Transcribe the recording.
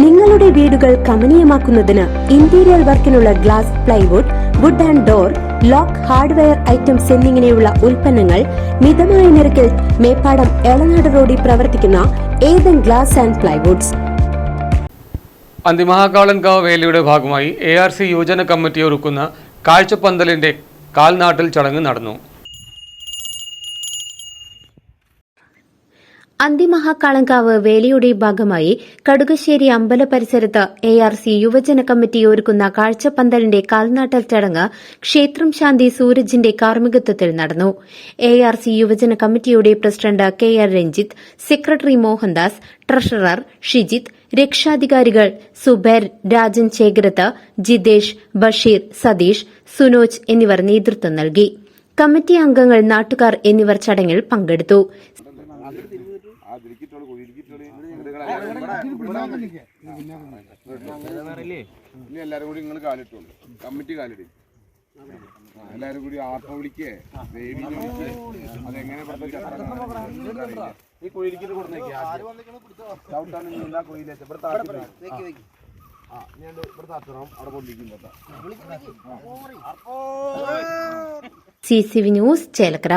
നിങ്ങളുടെ വീടുകൾ കമനീയമാക്കുന്നതിന് interior വർക്കിനുള്ള glass plywood wood and door lock hardware items എന്നിങ്ങനെയുള്ള ഉൽപ്പന്നങ്ങൾ മിതമായ നിരക്കിൽ മേപ്പാടം എളനാട് റോഡിൽ പ്രവർത്തിക്കുന്ന Ethan glass and plywoods Anthimahakalankavu വേലയുടെ ഭാഗമായി എ ആർ സി യുവജന കമ്മിറ്റി ഒരുക്കുന്ന കാഴ്ചപ്പന്തലിന്റെ കാൽനാട്ടിൽ ചടങ്ങ് നടന്നു. അന്തിമഹാക്കാളങ്കാവ് വേലയുടെ ഭാഗമായി കടുകശ്ശേരി അമ്പല പരിസരത്ത് എ ആർ സി യുവജന കമ്മിറ്റി ഒരുക്കുന്ന കാഴ്ചപ്പന്തലിന്റെ കാൽനാട്ടൽ ചടങ്ങ് ക്ഷേത്രം ശാന്തി സൂരജിന്റെ കാർമ്മികത്വത്തിൽ നടന്നു. എ ആർ സി യുവജന കമ്മിറ്റിയുടെ president K R Ranjith secretary Mohandas treasurer Shijith രക്ഷാധികാരികൾ Zubair Rajan Sekharath Jithesh Basheer Satheesh Sunoj എന്നിവർ നേതൃത്വം നൽകി. കമ്മിറ്റി അംഗങ്ങൾ നാട്ടുകാർ എന്നിവർ ചടങ്ങിൽ പങ്കെടുത്തു. ഇനി എല്ലാരും കൂടി നിങ്ങൾ കാലിട്ടോളൂ. കമ്മിറ്റി കാലിടി. എല്ലാരും കൂടി ആട്ടോ വിളിക്കേ ദേവി വിളിക്കേ. അതെങ്ങനെ ഈ കുഴിയിലേക്ക് ഇവിടെ താഴ്ത്തി ആ. ഞാൻ അവിടെ C C V news Chelakkara.